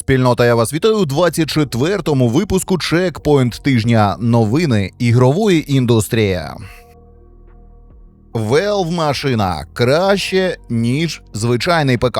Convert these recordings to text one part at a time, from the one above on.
Спільнота, я вас вітаю у 24-му випуску Чекпоінт тижня. Новини ігрової індустрії. Valve машина краще, ніж звичайний ПК.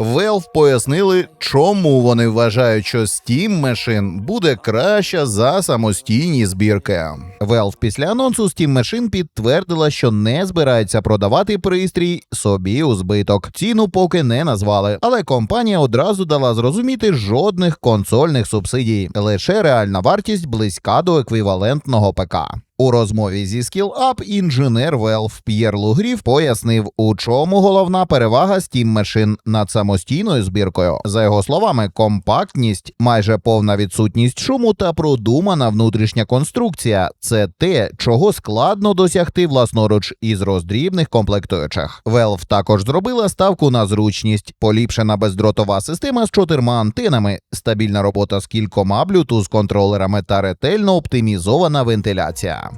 Valve пояснили, чому вони вважають, що Steam Machine буде краща за самостійні збірки. Valve після анонсу Steam Machine підтвердила, що не збирається продавати пристрій собі у збиток. Ціну поки не назвали, але компанія одразу дала зрозуміти жодних консольних субсидій, лише реальна вартість близька до еквівалентного ПК. У розмові зі SkillUp інженер Valve П'єр Лугрів пояснив, у чому головна перевага Steam Machine над самостійною збіркою. За його словами, компактність, майже повна відсутність шуму та продумана внутрішня конструкція це те, чого складно досягти власноруч із роздрібних комплектуючих. Valve також зробила ставку на зручність, поліпшена бездротова система з чотирма антенами, стабільна робота з кількома Bluetooth контролерами та ретельно оптимізована вентиляція.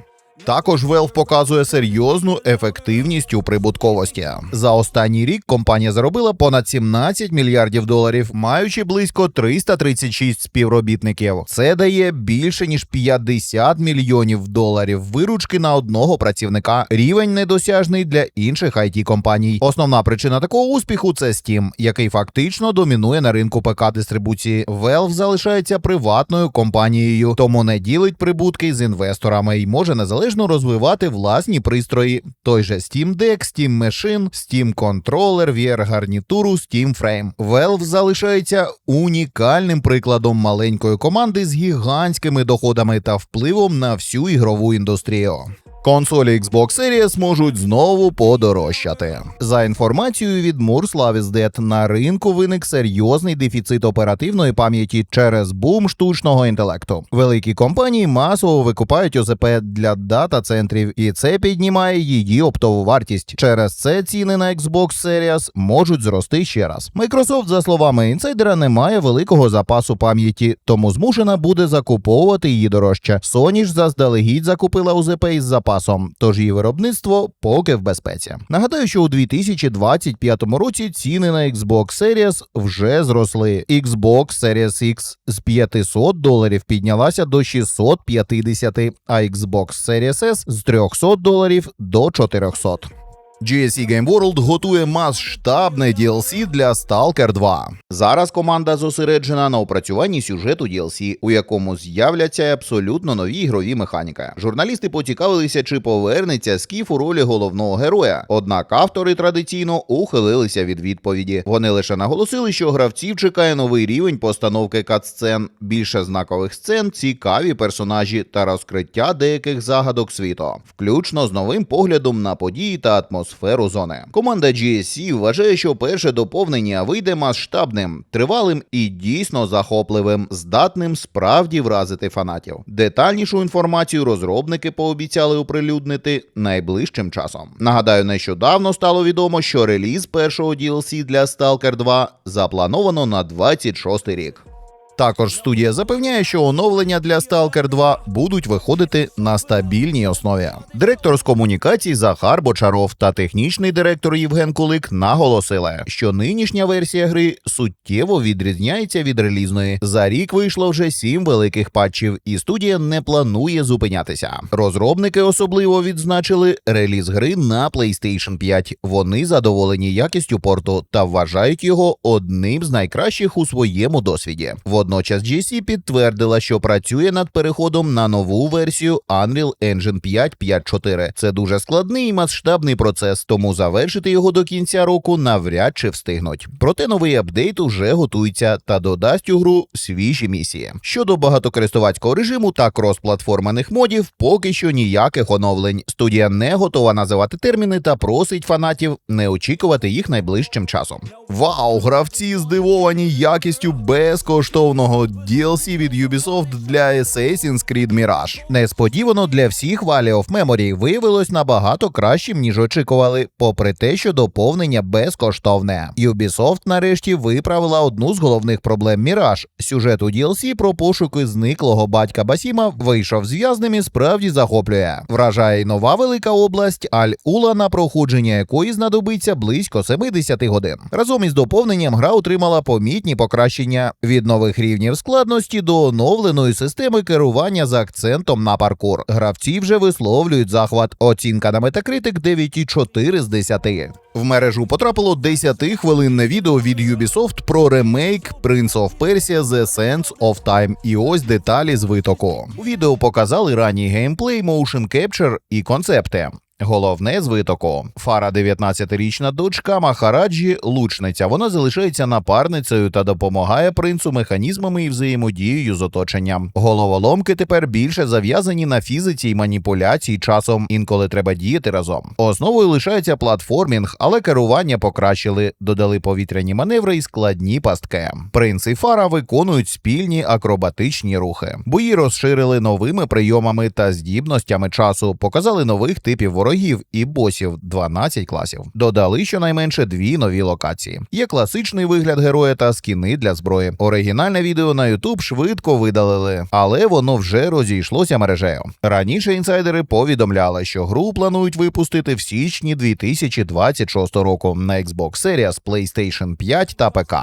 Також Valve показує серйозну ефективність у прибутковості. За останній рік компанія заробила понад 17 мільярдів доларів, маючи близько 336 співробітників. Це дає більше ніж 50 мільйонів доларів виручки на одного працівника. Рівень недосяжний для інших it компаній. Основна причина такого успіху це Steam, який фактично домінує на ринку ПК дистрибуції. Valve залишається приватною компанією, тому не ділить прибутки з інвесторами і може незалежно розвивати власні пристрої. Той же Steam Deck, Steam Machine, Steam Controller, VR гарнітуру, Steam Frame. Valve залишається унікальним прикладом маленької команди з гігантськими доходами та впливом на всю ігрову індустрію. Консолі Xbox Series можуть знову подорожчати. За інформацією від Moore на ринку виник серйозний дефіцит оперативної пам'яті через бум штучного інтелекту. Великі компанії масово викупають ОЗП для дата-центрів, і це піднімає її оптову вартість. Через це ціни на Xbox Series можуть зрости ще раз. Microsoft, за словами інсайдера, не має великого запасу пам'яті, тому змушена буде закуповувати її дорожче. Sony ж заздалегідь закупила ОЗП із запасом, тож її виробництво поки в безпеці. Нагадаю, що у 2025 році ціни на Xbox Series вже зросли. Xbox Series X з 500 доларів піднялася до 650, а Xbox Series S з 300 доларів до 400. GSE Game World готує масштабне DLC для Stalker 2. Зараз команда зосереджена на опрацюванні сюжету DLC, у якому з'являться абсолютно нові ігрові механіки. Журналісти поцікавилися, чи повернеться Скіф у ролі головного героя. Однак автори традиційно ухилилися від відповіді. Вони лише наголосили, що гравців чекає новий рівень постановки катсцен, більше знакових сцен, цікаві персонажі та розкриття деяких загадок світу, включно з новим поглядом на події та атмосферу зони. Команда GSC вважає, що перше доповнення вийде масштабним, тривалим і дійсно захопливим, здатним справді вразити фанатів. Детальнішу інформацію розробники пообіцяли оприлюднити найближчим часом. Нагадаю, нещодавно стало відомо, що реліз першого DLC для Stalker 2 заплановано на 26 рік. Також студія запевняє, що оновлення для Stalker 2 будуть виходити на стабільній основі. Директор з комунікацій Захар Бочаров та технічний директор Євген Кулик наголосили, що нинішня версія гри суттєво відрізняється від релізної. За рік вийшло вже сім великих патчів, і студія не планує зупинятися. Розробники особливо відзначили реліз гри на PlayStation 5. Вони задоволені якістю порту та вважають його одним з найкращих у своєму досвіді. Водночас GC підтвердила, що працює над переходом на нову версію Unreal Engine 5 5.4. Це дуже складний і масштабний процес, тому завершити його до кінця року навряд чи встигнуть. Проте новий апдейт уже готується та додасть у гру свіжі місії. Щодо багатокористувацького режиму та кросплатформених модів, поки що ніяких оновлень. Студія не готова називати терміни та просить фанатів не очікувати їх найближчим часом. Вау, гравці здивовані якістю безкоштовного безкоштовного DLC від Ubisoft для Assassin's Creed Mirage. Несподівано для всіх Valley of Memory виявилось набагато кращим, ніж очікували, попри те, що доповнення безкоштовне. Ubisoft нарешті виправила одну з головних проблем Mirage. Сюжет у DLC про пошуки зниклого батька Басіма вийшов зв'язним і справді захоплює. Вражає нова велика область Аль-Ула, на проходження якої знадобиться близько 70 годин. Разом із доповненням гра отримала помітні покращення від нових рівнів складності до оновленої системи керування з акцентом на паркур. Гравці вже висловлюють захват. Оцінка на Metacritic 9,4 з 10. В мережу потрапило 10-хвилинне відео від Ubisoft про ремейк Prince of Persia The Sands of Time. І ось деталі з витоку. У відео показали ранній геймплей, motion capture і концепти. Головне з. Фара 19-річна дочка Махараджі лучниця. Вона залишається напарницею та допомагає принцу механізмами і взаємодією з оточенням. Головоломки тепер більше зав'язані на фізиці й маніпуляції часом, інколи треба діяти разом. Основою лишається платформінг, але керування покращили, додали повітряні маневри і складні пастки. Принц і фара виконують спільні акробатичні рухи. Бої розширили новими прийомами та здібностями часу, показали нових типів ворогів і босів 12 класів. Додали щонайменше дві нові локації. Є класичний вигляд героя та скіни для зброї. Оригінальне відео на YouTube швидко видалили, але воно вже розійшлося мережею. Раніше інсайдери повідомляли, що гру планують випустити в січні 2026 року на Xbox Series, PlayStation 5 та ПК.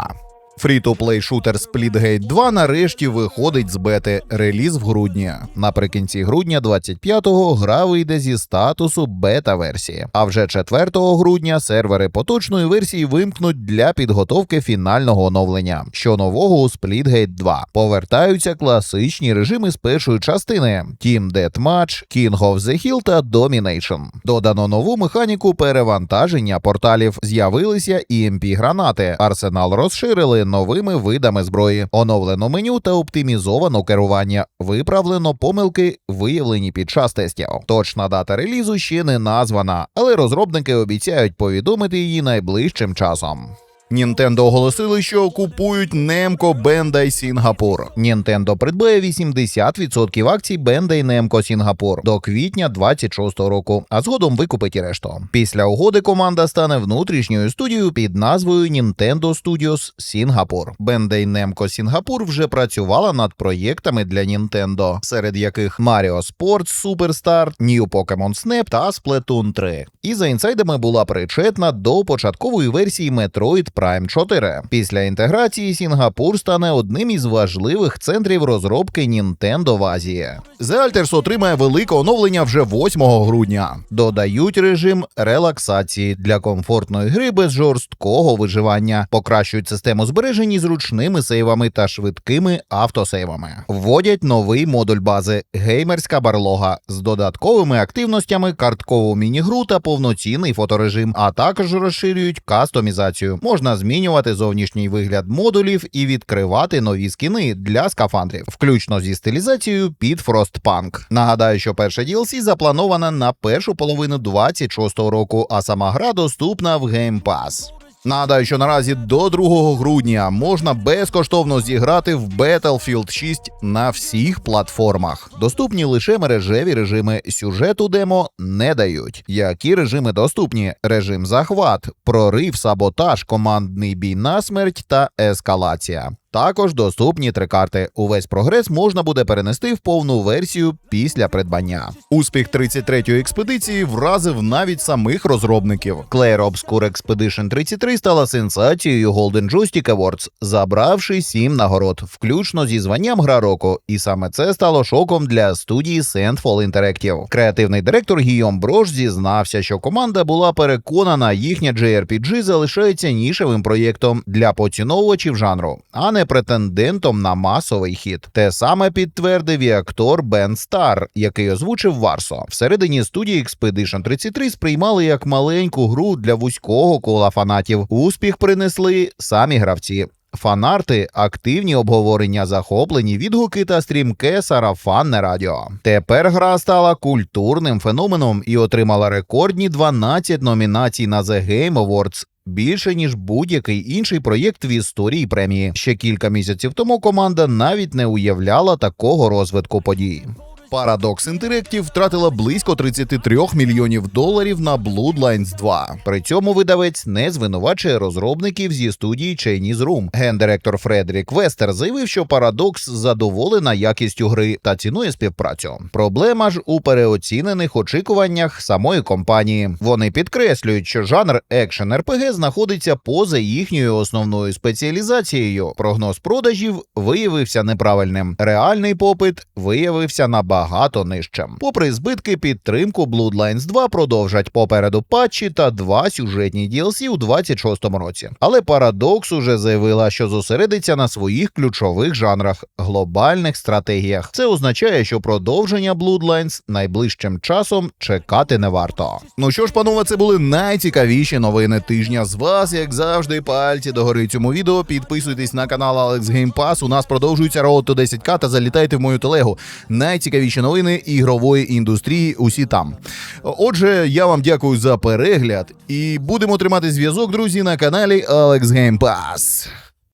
Фрі-то-плей шутер Splitgate 2 нарешті виходить з бети. Реліз в грудні. Наприкінці грудня 25-го гра вийде зі статусу бета-версії. А вже 4 грудня сервери поточної версії вимкнуть для підготовки фінального оновлення. Що нового у Splitgate 2 повертаються класичні режими з першої частини: Team Deathmatch, King of the Hill та Domination. Додано нову механіку перевантаження порталів. З'явилися EMP гранати. Арсенал розширили новими видами зброї, оновлено меню та оптимізовано керування. Виправлено помилки, виявлені під час тестів. Точна дата релізу ще не названа, але розробники обіцяють повідомити її найближчим часом. Нінтендо оголосили, що купують Nemco Bandai Сінгапур. Нінтендо придбає 80% акцій Bandai Nemco Сінгапур до квітня 26 року, а згодом викупить і решту. Після угоди команда стане внутрішньою студією під назвою Nintendo Studios Сінгапур. Bandai Nemco Сінгапур вже працювала над проєктами для Nintendo, серед яких Mario Sports Superstar, New Pokemon Snap та Splatoon 3. І за інсайдами була причетна до початкової версії Metroid Prime 4. Після інтеграції Сінгапур стане одним із важливих центрів розробки Nintendo в Азії. The Alters отримає велике оновлення вже 8 грудня. Додають режим релаксації для комфортної гри без жорсткого виживання, покращують систему збережень із зручними сейвами та швидкими автосейвами. Вводять новий модуль бази геймерська барлога з додатковими активностями, карткову міні-гру та повноцінний фоторежим, а також розширюють кастомізацію. Можна змінювати зовнішній вигляд модулів і відкривати нові скіни для скафандрів, включно зі стилізацією під Frostpunk. Нагадаю, що перша DLC запланована на першу половину 26-го року, а сама гра доступна в Game Pass. Нагадаю, що наразі до 2 грудня можна безкоштовно зіграти в Battlefield 6 на всіх платформах. Доступні лише мережеві режими сюжету демо не дають. Які режими доступні? Режим захват, прорив, саботаж, командний бій на смерть та ескалація. Також доступні три карти. Увесь прогрес можна буде перенести в повну версію після придбання. Успіх 33-ї експедиції вразив навіть самих розробників. Clair Obscure Expedition 33 стала сенсацією Golden Joystick Awards, забравши сім нагород, включно зі званням гра року. І саме це стало шоком для студії Sandfall Interactive. Креативний директор Гійом Брош зізнався, що команда була переконана, їхня JRPG залишається нішевим проєктом для поціновувачів жанру, а не претендентом на масовий хіт. Те саме підтвердив і актор Бен Стар, який озвучив Варсо. Всередині студії Expedition 33 сприймали як маленьку гру для вузького кола фанатів. Успіх принесли самі гравці. Фанарти, активні обговорення, захоплені відгуки та стрімке сарафанне радіо. Тепер гра стала культурним феноменом і отримала рекордні 12 номінацій на The Game Awards. Більше ніж будь-який інший проєкт в історії премії. Ще кілька місяців тому команда навіть не уявляла такого розвитку подій. Paradox Interactive втратила близько 33 мільйонів доларів на Bloodlines 2. При цьому видавець не звинувачує розробників зі студії Chinese Room. Гендиректор Фредерік Вестер заявив, що Paradox задоволена якістю гри та цінує співпрацю. Проблема ж у переоцінених очікуваннях самої компанії. Вони підкреслюють, що жанр екшен РПГ знаходиться поза їхньою основною спеціалізацією. Прогноз продажів виявився неправильним. Реальний попит виявився набагато нижчим. Попри збитки, підтримку Bloodlines 2 продовжать попереду патчі та два сюжетні DLC у 26-му році. Але Paradox уже заявила, що зосередиться на своїх ключових жанрах глобальних стратегіях. Це означає, що продовження Bloodlines найближчим часом чекати не варто. Ну що ж, панове, це були найцікавіші новини тижня. З вас, як завжди, пальці догори цьому відео. Підписуйтесь на канал Alex Game Pass. У нас продовжується роад до 10к та залітайте в мою телегу. Найцікавіші новини ігрової індустрії. Усі там. Отже, я вам дякую за перегляд і будемо тримати зв'язок, друзі, на каналі Alex Game Pass.